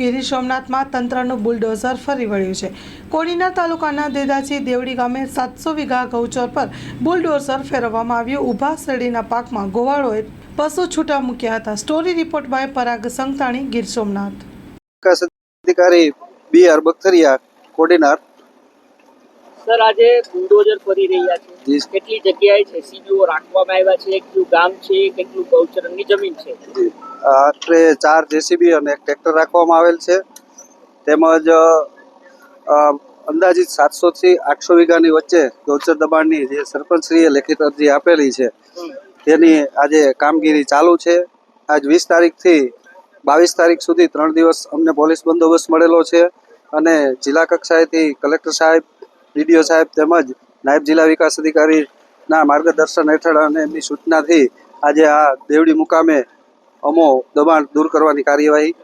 ગીર સોમનાથમાં તંત્રનું બુલડોઝર ફરી વળ્યું છે. કોડીનાર તાલુકાના દેદાચી દેવડી ગામે સાતસો વીઘા ગૌચર પર બુલડોઝર ફેરવવામાં આવ્યું. ઊભા શેરડીના પાકમાં ગોવાળોએ પશુ છૂટા મૂક્યા હતા. Story report by Parag Santani Gir Somnath. અધિકારી B R Bakhtariya Kodinar sir આજે બુલડોઝર ફરી રહ્યા છે. કેટલી જગ્યાએ જેસીબીઓ રાખવામાં આવ્યા છે? કેટલું ગામ છે? કેટલું ગૌચરણની જમીન છે? આટલે ચાર જેસીબી અને એક ટ્રેક્ટર રાખવામાં આવેલ છે. તેમજ અંદાજિત અંદાજિત સાતસોથી આઠસો વીઘાની વચ્ચે ગૌચર દબાણની જે સરપંચશ્રીએ લેખિત અરજી આપેલી છે તેની આજે કામગીરી ચાલુ છે. આજ વીસ તારીખથી બાવીસ તારીખ સુધી ત્રણ દિવસ અમને પોલીસ બંદોબસ્ત મળેલો છે અને જિલ્લા કક્ષાએથી કલેક્ટર સાહેબ ડીડીઓ સાહેબ તેમજ નાયબ જિલ્લા વિકાસ અધિકારીના માર્ગદર્શન હેઠળ અને એમની સૂચનાથી આજે આ દેવડી મુકામે અમો દબાણ દૂર કરવાની કાર્યવાહી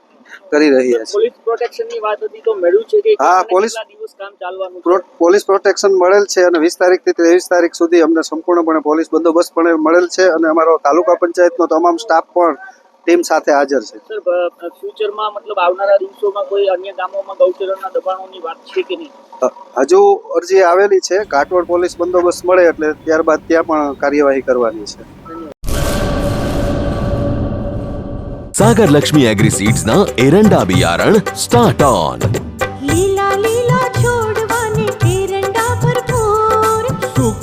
કરી રહ્યા છે. હા, પોલીસ- પોલીસ પ્રોટેક્શન મળેલ છે અને વીસ તારીખથી ત્રેવીસ તારીખ સુધી અમને સંપૂર્ણપણે પોલીસ બંદોબસ્ત પણ મળેલ છે અને અમારો તાલુકા પંચાયતનો તમામ સ્ટાફ પણ ટીમ સાથે હાજર છે. સર ફ્યુચરમાં મતલબ આવનારા દિવસોમાં કોઈ અન્ય ગામોમાં ગૌચરના દબાણોની વાત છે કે નહીં? હજુ અરજી આવેલી છે. કાટવડ પોલીસ બંદોબસ્ત મળે એટલે ત્યારબાદ ત્યાં પણ કાર્યવાહી કરવાની છે. સાગર લક્ષ્મી એગ્રી સીડ્સના એરંડા બિયારણ સ્ટાર્ટ ઓન. લીલા લીલા છોડ